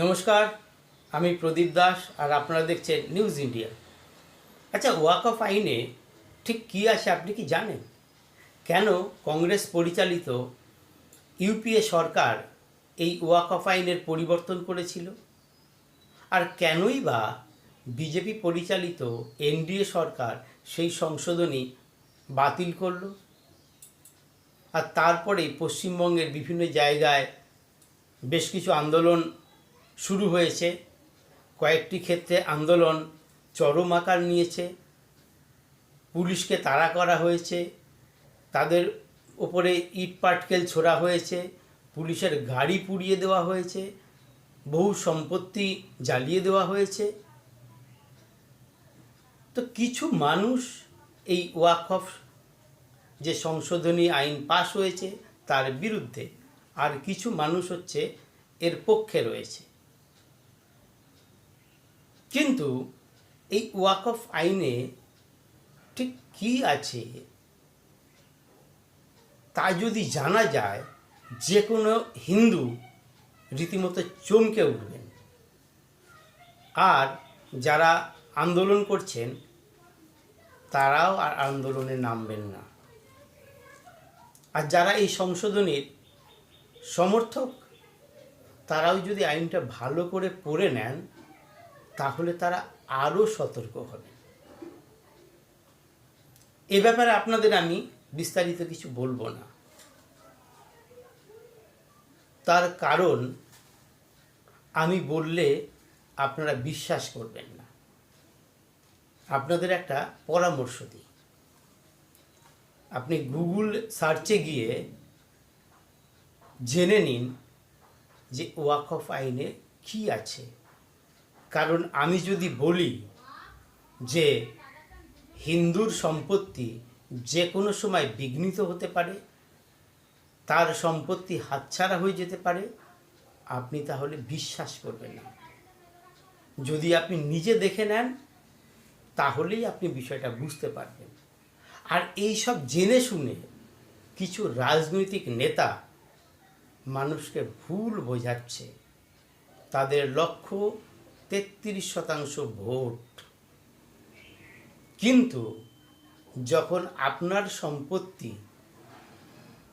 নমস্কার, আমি প্রদীপ দাস আর আপনারা দেখছেন নিউজ ইন্ডিয়া আচ্ছা ওয়াক অফ আইনে ঠিক কী আছে আপনি কি জানেন? কেন কংগ্রেস পরিচালিত ইউপিএ সরকার এই ওয়াক অফ আইনের পরিবর্তন করেছিল? আর কেনই বা বিজেপি পরিচালিত এনডিএ সরকার সেই সংশোধনী বাতিল করল? আর তারপরে পশ্চিমবঙ্গের বিভিন্ন জায়গায় বেশ কিছু আন্দোলন শুরু হয়েছে। কয়েকটি ক্ষেত্রে আন্দোলন চরম আকার নিয়েছে। পুলিশকে তাড়া করা হয়েছে। তাদের ওপরে ইট পাটকেল ছোড়া হয়েছে। পুলিশের গাড়ি পুড়িয়ে দেওয়া হয়েছে। বহু সম্পত্তি জ্বালিয়ে দেওয়া হয়েছে। তো কিছু মানুষ এই ওয়াকফ যে সংশোধনী আইন পাশ হয়েছে, তার বিরুদ্ধে। আর কিছু মানুষ হচ্ছে এর পক্ষে রয়েছে। কিন্তু এই ওয়াকফ আইনে ঠিক কি আছে তা যদি জানা যায় যে কোনো হিন্দু রীতিমতো চমকে উঠবেন। আর যারা আন্দোলন করছেন, তারাও আর আন্দোলনে নামবেন না। আর যারা এই সংশোধনীর সমর্থক, তারাও যদি আইনটা ভালো করে পড়ে নেন তাহলে তারা আরও সতর্ক হবে। এ ব্যাপারে আপনাদের আমি বিস্তারিত কিছু বলব না। তার কারণ আমি বললে আপনারা বিশ্বাস করবেন না। আপনাদের একটা পরামর্শ দিই। আপনি গুগল সার্চে গিয়ে জেনে নিন যে ওয়াক অফ আইনে কী আছে। কারণ আমি যদি বলি যে হিন্দুর সম্পত্তি যে কোনো সময় বিঘ্নিত হতে পারে, তার সম্পত্তি হাতছাড়া হয়ে যেতে পারে, আপনি তাহলে বিশ্বাস করবেন না। যদি আপনি নিজে দেখে নেন, তাহলেই আপনি বিষয়টা বুঝতে পারবেন। আর এই সব জেনে শুনে কিছু রাজনৈতিক নেতা মানুষকে ভুল বোঝাচ্ছে। তাদের লক্ষ্য তেত্রিশ শতাংশ ভোট। কিন্তু যখন আপনার সম্পত্তি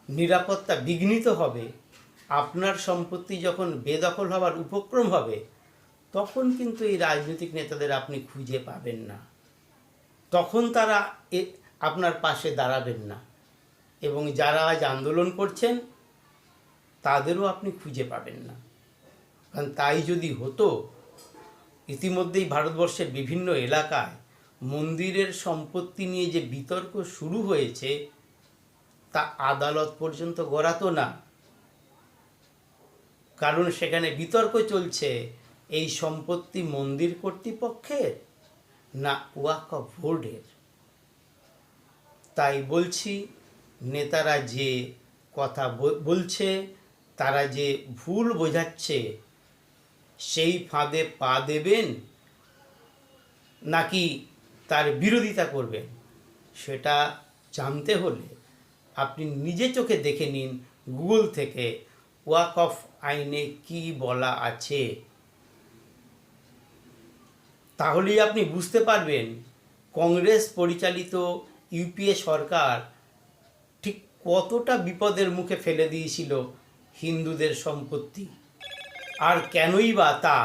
নিরাপত্তা বিঘ্নিত হবে, আপনার সম্পত্তি যখন বেদখল হওয়ার উপক্রম হবে, তখন কিন্তু এই রাজনৈতিক নেতাদের আপনি খুঁজে পাবেন না। তখন তারা এ, আপনার পাশে দাঁড়াবেন না। এবং যারা আজ আন্দোলন করছেন, তাদেরও আপনি খুঁজে পাবেন না। কারণ তাই যদি হতো ইতিমধ্যেই ভারতবর্ষের বিভিন্ন এলাকায় মন্দিরের সম্পত্তি নিয়ে যে বিতর্ক শুরু হয়েছে, তা আদালত পর্যন্ত গড়াতো না। কারণ সেখানে বিতর্ক চলছে, এই সম্পত্তি মন্দির কর্তৃপক্ষের না ওয়াকফ বোর্ডের? তাই বলছি, নেতারা যে কথা বলছে, তারা যে ভুল বোঝাচ্ছে সেই ফাঁদে পা দেবেন নাকি তার বিরোধিতা করবেন? সেটা জানতে হলে আপনি নিজে চোখে দেখে নিন, গুগল থেকে ওয়াক অফ আইনে কি বলা আছে। তাহলেই আপনি বুঝতে পারবেন কংগ্রেস পরিচালিত ইউপিএ সরকার ঠিক কতটা বিপদের মুখে ফেলে দিয়েছিল হিন্দুদের সম্পত্তি। আর কেনই বা তা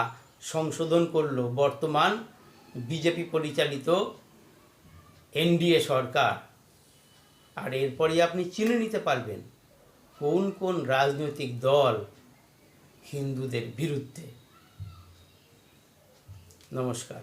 সংশোধন করল বর্তমান বিজেপি পরিচালিত এনডিএ সরকার? আর এরপরই আপনি চিনে নিতে পারবেন কোন কোন রাজনৈতিক দল হিন্দুদের বিরুদ্ধে। নমস্কার।